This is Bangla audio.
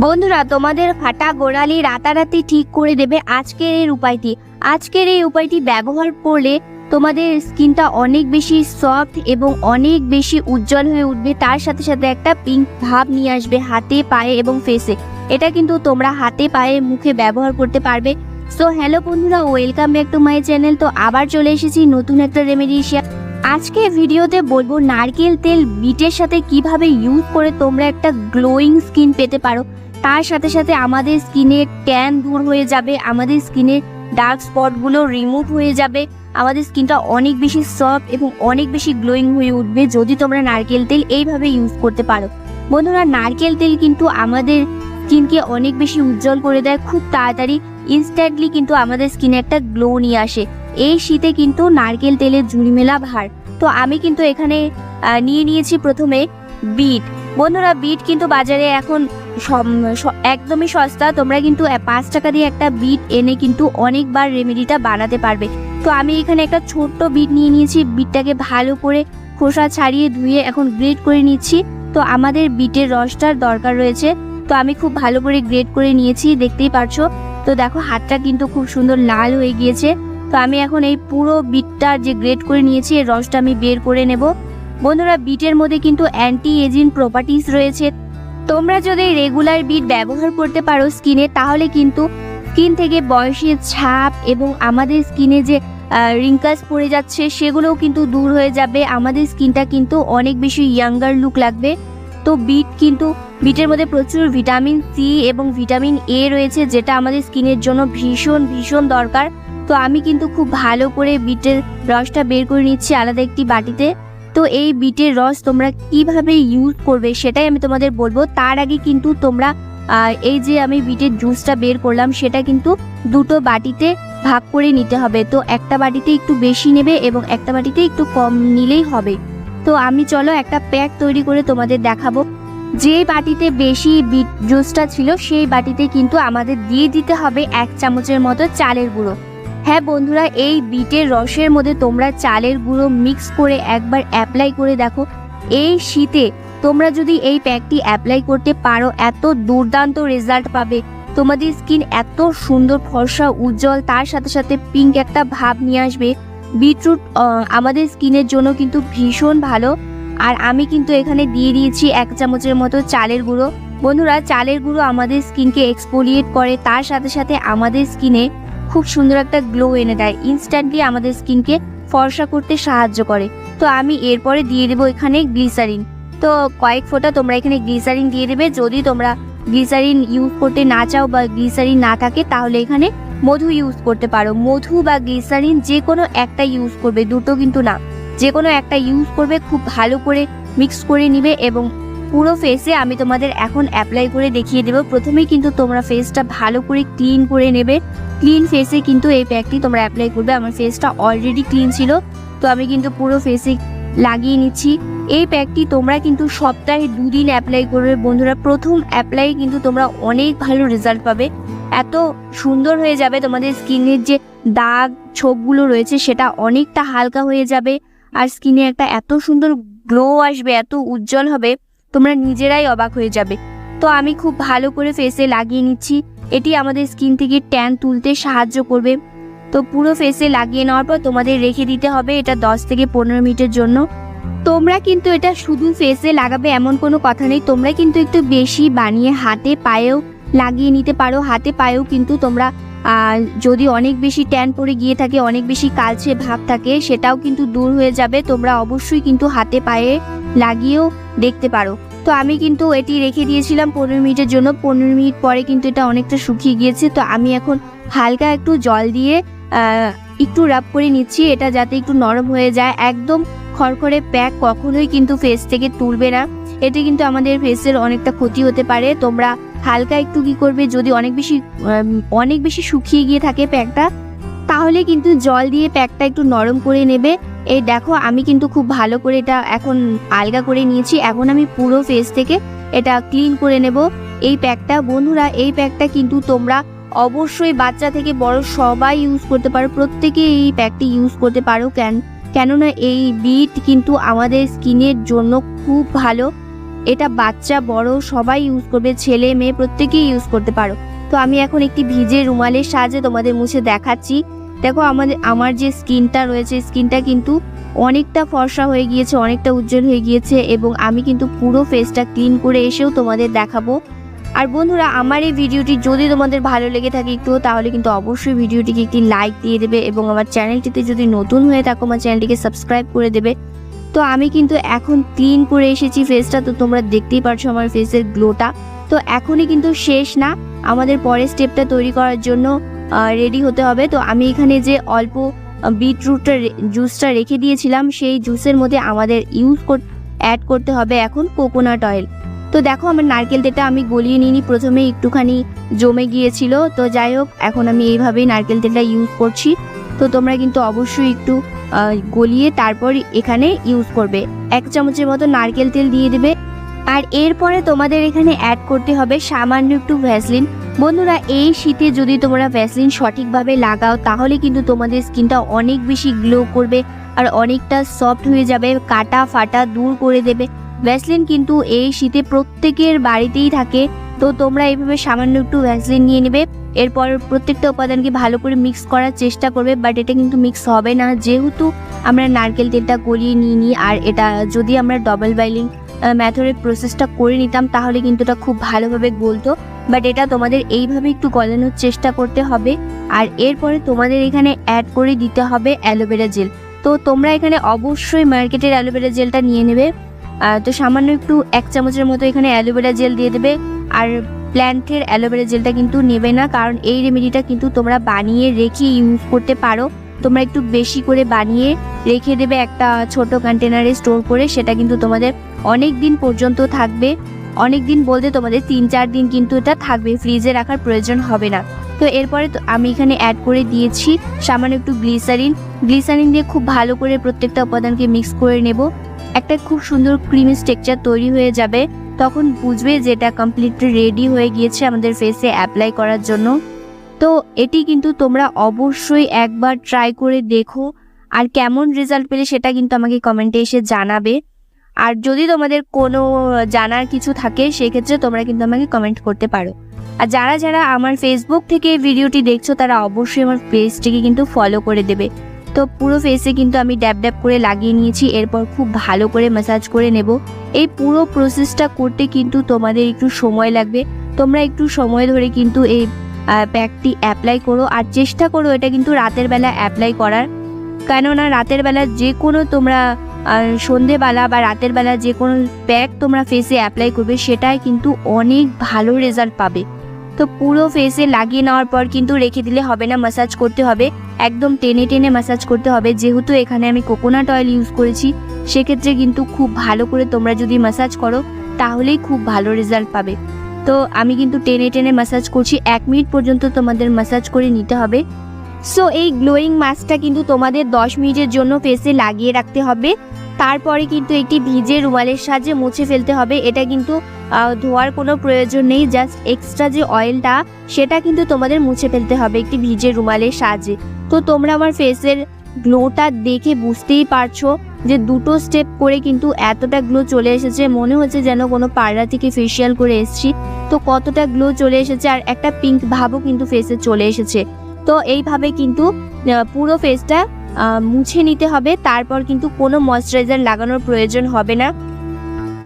বন্ধুরা, তোমাদের ফাটা গোড়ালি রাতারাতি ঠিক করে দেবে আজকের এই উপায়টি। আজকের এই উপায়টি ব্যবহার করলে তোমাদের স্কিনটা অনেক বেশি সফট এবং অনেক বেশি উজ্জ্বল হয়ে উঠবে। তার সাথে সাথে একটা পিঙ্ক ভাব নিয়ে আসবে হাতে, পায়ে এবং ফেসে এটা কিন্তু তোমরা হাতে, পায়ে, মুখে ব্যবহার করতে পারবে। সো হ্যালো বন্ধুরা welcome back to my channel তো আবার চলে এসেছি নতুন একটা রেমেডি শেয়ার আজকে ভিডিওতে বলব, নারকেল তেল বিটের সাথে কীভাবে ইউজ করে তোমরা একটা গ্লোয়িং স্কিন পেতে পারো। তার সাথে সাথে আমাদের স্কিনে ট্যান দূর হয়ে যাবে, আমাদের স্কিনে ডার্ক স্পটগুলো রিমুভ হয়ে যাবে, আমাদের স্কিনটা অনেক বেশি সফট এবং অনেক বেশি গ্লোয়িং হয়ে উঠবে যদি তোমরা নারকেল তেল এইভাবে ইউজ করতে পারো। বন্ধুরা, নারকেল তেল কিন্তু আমাদের স্কিনকে অনেক বেশি উজ্জ্বল করে দেয়, খুব তাড়াতাড়ি ইনস্ট্যান্টলি কিন্তু আমাদের স্কিনে একটা গ্লো নিয়ে আসে। এই শীতে কিন্তু নারকেল তেলের ঝুড়িমেলা ভার। তো আমি কিন্তু এখানে নিয়ে নিয়েছি প্রথমে বিট বন্ধুরা বিট কিন্তু বাজারে এখন একদমই সস্তা। তোমরা কিন্তু পাঁচ টাকা দিয়ে একটা বিট এনে কিন্তু অনেকবার রেমেডিটা বানাতে পারবে। তো আমি এখানে একটা ছোট্ট বিট নিয়ে নিয়েছি। বিটটাকে ভালো করে খোসা ছাড়িয়ে ধুয়ে এখন গ্রেট করে নিচ্ছি। তো আমাদের বিটের রসটার দরকার রয়েছে। তো আমি খুব ভালো করে গ্রেট করে নিয়েছি, দেখতেই পারছ। তো দেখো, হাতটা কিন্তু খুব সুন্দর লাল হয়ে গিয়েছে। তো আমি এখন এই পুরো বিটটা যে গ্রেট করে নিয়েছি, এর রসটা আমি বের করে নেব। বন্ধুরা, বিটের মধ্যে কিন্তু অ্যান্টি এজিং প্রপার্টিস রয়েছে। তোমরা যদি রেগুলার বিট ব্যবহার করতে পারো স্কিনে, তাহলে কিন্তু স্কিন থেকে বয়সের ছাপ এবং আমাদের স্কিনে যে রিঙ্কাস পড়ে যাচ্ছে, সেগুলোও কিন্তু দূর হয়ে যাবে। আমাদের স্কিনটা কিন্তু অনেক বেশি ইয়াঙ্গার লুক লাগবে। তো বিট কিন্তু, বিটের মধ্যে প্রচুর ভিটামিন সি এবং ভিটামিন এ রয়েছে, যেটা আমাদের স্কিনের জন্য ভীষণ ভীষণ দরকার। তো আমি কিন্তু খুব ভালো করে বিটের রসটা বের করে নিচ্ছি আলাদা একটি বাটিতে। তো এই বিটের রস তোমরা কীভাবে ইউজ করবে সেটাই আমি তোমাদের বলব। তার আগে কিন্তু তোমরা এই যে আমি বিটের জুসটা বের করলাম, সেটা কিন্তু দুটো বাটিতে ভাগ করে নিতে হবে। তো একটা বাটিতে একটু বেশি নেবে এবং একটা বাটিতে একটু কম নিলেই হবে। তো আমি চলো একটা প্যাক তৈরি করে তোমাদের দেখাবো। যে বাটিতে বেশি বিট জুসটা ছিল, সেই বাটিতে কিন্তু আমাদের দিয়ে দিতে হবে এক চামচের মতো চালের গুঁড়ো। হ্যাঁ বন্ধুরা, এই বিটের রসের মধ্যে তোমরা চালের গুঁড়ো মিক্স করে একবার অ্যাপ্লাই করে দেখো। এই শীতে তোমরা যদি এই প্যাকটি অ্যাপ্লাই করতে পারো, এত দুর্দান্ত রেজাল্ট পাবে। তোমাদের স্কিন এত সুন্দর, ফর্সা, উজ্জ্বল, তার সাথে সাথে পিঙ্ক একটা ভাব নিয়ে আসবে। বিটরুট আমাদের স্কিনের জন্য কিন্তু ভীষণ ভালো। আর আমি কিন্তু এখানে দিয়ে দিয়েছি এক চামচের মতো চালের গুঁড়ো। বন্ধুরা, চালের গুঁড়ো আমাদের স্কিনকে এক্সপোলিয়েট করে, তার সাথে সাথে আমাদের স্কিনে খুব সুন্দর একটা গ্লো এনে দেয়। ইনস্ট্যান্টলি আমাদের স্কিনকে ফর্সা করতে সাহায্য করে। তো আমি এরপরে দিয়ে দেবো এখানে গ্লিসারিন তো কয়েক ফোঁটা তোমরা এখানে গ্লিসারিন দিয়ে দেবে। যদি তোমরা গ্লিসারিন ইউজ করতে না চাও বা গ্লিসারিন না থাকে, তাহলে এখানে মধু ইউজ করতে পারো। মধু বা গ্লিসারিন যে কোনো একটা ইউজ করবে। দুটো কিন্তু না। যে কোনো একটা ইউজ করবে, খুব ভালো করে মিক্স করে নিবে এবং পুরো ফেসে আমি তোমাদের এখন অ্যাপ্লাই করে দেখিয়ে দেবো। প্রথমেই কিন্তু তোমরা ফেসটা ভালো করে ক্লিন করে নেবে। ক্লিন ফেসে কিন্তু এই প্যাকটি তোমরা অ্যাপ্লাই করবে। আমার ফেসটা অলরেডি ক্লিন ছিল। তো আমি কিন্তু পুরো ফেসে লাগিয়ে নিচ্ছি। এই প্যাকটি তোমরা কিন্তু সপ্তাহে দুদিন অ্যাপ্লাই করবে। বন্ধুরা, প্রথম অ্যাপ্লাই কিন্তু তোমরা অনেক ভালো রেজাল্ট পাবে। এত সুন্দর হয়ে যাবে তোমাদের স্কিনের যে দাগ ছোপগুলো রয়েছে, সেটা অনেকটা হালকা হয়ে যাবে। আর স্কিনে একটা এত সুন্দর গ্লো আসবে, এত উজ্জ্বল হবে। তোমরা নিজেরাই অবাক হয়ে যাবে। তো আমি খুব ভালো করে ফেসে লাগিয়ে নিচ্ছি। এটি আমাদের স্কিন থেকে ট্যান তুলতে সাহায্য করবে। তো পুরো ফেসে লাগিয়ে নেওয়ার পর তোমাদের রেখে দিতে হবে এটা দশ থেকে পনেরো মিনিটের জন্য। তোমরা কিন্তু এটা শুধু ফেসে লাগাবে এমন কোনো কথা নেই। তোমরা কিন্তু একটু বেশি বানিয়ে হাতে পায়েও লাগিয়ে নিতে পারো। হাতে পায়েও কিন্তু তোমরা যদি অনেক বেশি ট্যান পড়ে গিয়ে থাকে, অনেক বেশি কালচে ভাব থাকে, সেটাও কিন্তু দূর হয়ে যাবে। তোমরা অবশ্যই কিন্তু হাতে পায়ে লাগিয়েও দেখতে পারো। তো আমি কিন্তু এটি রেখে দিয়েছিলাম পনেরো মিনিটের জন্য। পনেরো মিনিট পরে কিন্তু এটা অনেকটা শুকিয়ে গিয়েছে। তো আমি এখন হালকা একটু জল দিয়ে একটু রাব করে নিচ্ছি। এটা যাতে একটু নরম হয়ে যায়। একদম খড়খড়ে প্যাক কখনোই কিন্তু ফেস থেকে তুলবে না। এতে কিন্তু আমাদের ফেসের অনেকটা ক্ষতি হতে পারে। তোমরা হালকা একটু কি করবে? যদি অনেক বেশি অনেক বেশি শুকিয়ে গিয়ে থাকে প্যাকটা, তাহলে কিন্তু জল দিয়ে প্যাকটা একটু নরম করে নেবে। এই দেখো, আমি কিন্তু খুব ভালো করে এটা এখন আলগা করে নিয়েছি। এখন আমি পুরো ফেস থেকে এটা ক্লিন করে নেব। এই প্যাকটা, বন্ধুরা, এই প্যাকটা কিন্তু তোমরা অবশ্যই বাচ্চা থেকে বড় সবাই ইউজ করতে পারো। প্রত্যেকে এই প্যাকটি ইউজ করতে পারো। কেন, কেননা এই বিট কিন্তু আমাদের স্কিনের জন্য খুব ভালো। এটা বাচ্চা, বড়, সবাই ইউজ করবে, ছেলে, মেয়ে, প্রত্যেকেই ইউজ করতে পারো। তো আমি এখন একটি ভিজে রুমালের সাহায্যে তোমাদের মুছে দেখাচ্ছি। দেখো আমাদের, আমার যে স্কিনটা রয়েছে, স্কিনটা কিন্তু অনেকটা ফর্সা হয়ে গিয়েছে, অনেকটা উজ্জ্বল হয়ে গিয়েছে এবং আমি কিন্তু পুরো ফেসটা ক্লিন করে এসেও তোমাদের দেখাবো। আর বন্ধুরা, আমার এই ভিডিওটি যদি তোমাদের ভালো লেগে থাকে একটু, তাহলে কিন্তু অবশ্যই ভিডিওটিকে একটি লাইক দিয়ে দেবে এবং আমার চ্যানেলটিতে যদি নতুন হয়ে থাকো, আমার চ্যানেলটিকে সাবস্ক্রাইব করে দেবে। তো আমি কিন্তু এখন ক্লিন করে এসেছি ফেসটা তো তোমরা দেখতেই পারছ আমার ফেসের গ্লোটা তো এখনই কিন্তু শেষ না, আমাদের পরের স্টেপটা তৈরি করার জন্য রেডি হতে হবে। তো আমি এখানে যে অল্প বিটরুটটা জুসটা রেখে দিয়েছিলাম, সেই জুসের মধ্যে আমাদের ইউজ অ্যাড করতে হবে এখন কোকোনাট অয়েল তো দেখো আমার নারকেল তেলটা আমি গলিয়ে নিইনি প্রথমে একটুখানি জমে গিয়েছিল। তো যাই হোক, এখন আমি এইভাবেই নারকেল তেলটা ইউজ করছি। তো তোমরা কিন্তু অবশ্যই একটু গলিয়ে তারপর এখানে ইউজ করবে। এক চামচের মতো নারকেল তেল দিয়ে দেবে। আর এরপরে তোমাদের এখানে অ্যাড করতে হবে সামান্য একটু ভ্যাসলিন বন্ধুরা, এই শীতে যদি তোমরা ভ্যাসলিন সঠিকভাবে লাগাও, তাহলে কিন্তু তোমাদের স্কিনটা অনেক বেশি গ্লো করবে আর অনেকটা সফট হয়ে যাবে, কাটা ফাটা দূর করে দেবে। ভ্যাসলিন কিন্তু এই শীতে প্রত্যেকের বাড়িতেই থাকে। তো তোমরা এইভাবে সামান্য একটু ভ্যাসলিন নিয়ে নেবে। এরপর প্রত্যেকটা উপাদানকে ভালো করে মিক্স করার চেষ্টা করবে বাট এটা কিন্তু মিক্স হবে না। যেহেতু আমরা নারকেল তেলটা গলিয়ে নিয়ে নিই, আর এটা যদি আমরা ডবল বাইলিং ম্যাথডের প্রসেসটা করে নিতাম, তাহলে কিন্তু এটা খুব ভালোভাবে গলতো। বাট এটা তোমাদের এইভাবে একটু গলানোর চেষ্টা করতে হবে। আর এরপরে তোমাদের এখানে অ্যাড করে দিতে হবে অ্যালোভেরা জেল তো তোমরা এখানে অবশ্যই মার্কেটের অ্যালোভেরা জেলটা নিয়ে নেবে। তো সামান্য একটু এক চামচের মতো এখানে অ্যালোভেরা জেল দিয়ে দেবে। আর প্ল্যান্টের অ্যালোভেরা জেলটা কিন্তু নেবে না, কারণ এই রেমেডিটা কিন্তু তোমরা বানিয়ে রেখে ইউজ করতে পারো। তোমরা একটু বেশি করে বানিয়ে রেখে দেবে একটা ছোট কন্টেনারে স্টোর করে, সেটা কিন্তু তোমাদের অনেক দিন পর্যন্ত থাকবে। অনেক দিন বলতে তোমাদের তিন চার দিন কিন্তু এটা থাকবে ফ্রিজে রাখার প্রয়োজন হবে না। তো এরপরে আমি এখানে অ্যাড করে দিয়েছি সামান্য একটু গ্লিসারিন গ্লিসারিন দিয়ে খুব ভালো করে প্রত্যেকটা উপাদানকে মিক্স করে নেব। একটা খুব সুন্দর ক্রিমি স্ট্রাকচার তৈরি হয়ে যাবে। তখন বুঝবে যে এটা কমপ্লিটলি রেডি হয়ে গিয়েছে আমাদের ফেসে অ্যাপ্লাই করার জন্য। তো এটি কিন্তু তোমরা অবশ্যই একবার ট্রাই করে দেখো। আর কেমন রেজাল্ট পেলে সেটা কিন্তু আমাকে কমেন্টে এসে জানাবে। আর যদি তোমাদের কোনো জানার কিছু থাকে, সেক্ষেত্রে তোমরা কিন্তু আমাকে কমেন্ট করতে পারো। আর যারা যারা আমার ফেসবুক থেকে ভিডিওটি দেখছ, তারা অবশ্যই আমার পেজটিকে কিন্তু ফলো করে দেবে। তো পুরো ফেসে কিন্তু আমি ড্যাব ড্যাব করে লাগিয়ে নিয়েছি, এরপর খুব ভালো করে ম্যাসাজ করে নেব। এই পুরো প্রসেসটা করতে কিন্তু তোমাদের একটু সময় লাগবে। তোমরা একটু সময় ধরে কিন্তু এই প্যাকটি অ্যাপ্লাই করো আর চেষ্টা করো এটা কিন্তু রাতের বেলা অ্যাপ্লাই করার। কেননা রাতের বেলা যে কোনো তোমরা সন্ধেবেলা বা রাতের বেলা যে কোনো প্যাক তোমরা ফেসে অ্যাপ্লাই করবে, সেটাই কিন্তু অনেক ভালো রেজাল্ট পাবে। তো পুরো ফেসে লাগিয়ে নেওয়ার পর কিন্তু রেখে দিলে হবে না ম্যাসাজ করতে হবে। একদম টেনে টেনে ম্যাসাজ করতে হবে। যেহেতু এখানে আমি কোকোনাট অয়েল ইউজ করেছি, সেক্ষেত্রে কিন্তু খুব ভালো করে তোমরা যদি ম্যাসাজ করো, তাহলেই খুব ভালো রেজাল্ট পাবে। তো আমি কিন্তু টেনে টেনে ম্যাসাজ করছি। এক মিনিট পর্যন্ত তোমাদের ম্যাসাজ করে নিতে হবে। সো এই গ্লোয়িং মাস্কটা কিন্তু তোমাদের দশ মিনিটের জন্য ফেসে লাগিয়ে রাখতে হবে। তারপরে কিন্তু একটি ভিজে রুমালের সাহায্যে মুছে ফেলতে হবে। এটা কিন্তু ধোয়ার কোনো প্রয়োজন নেই জাস্ট এক্সট্রা যে অয়েলটা সেটা কিন্তু তোমাদের মুছে ফেলতে হবে একটি ভিজে রুমালের সাহায্যে। তো তোমরা আমার ফেসের গ্লোটা দেখে বুঝতেই পারছ যে দুটো স্টেপ করে কিন্তু এতটা গ্লো চলে এসেছে। মনে হচ্ছে যেন কোনো পার্লার থেকে ফেসিয়াল করে এসেছি। তো কতটা গ্লো চলে এসেছে আর একটা পিঙ্ক ভাবও কিন্তু ফেসে চলে এসেছে। তো এইভাবে কিন্তু পুরো ফেসটা মুছে নিতে হবে। তারপর কিন্তু কোনো ময়শ্চারাইজার লাগানোর প্রয়োজন হবে না।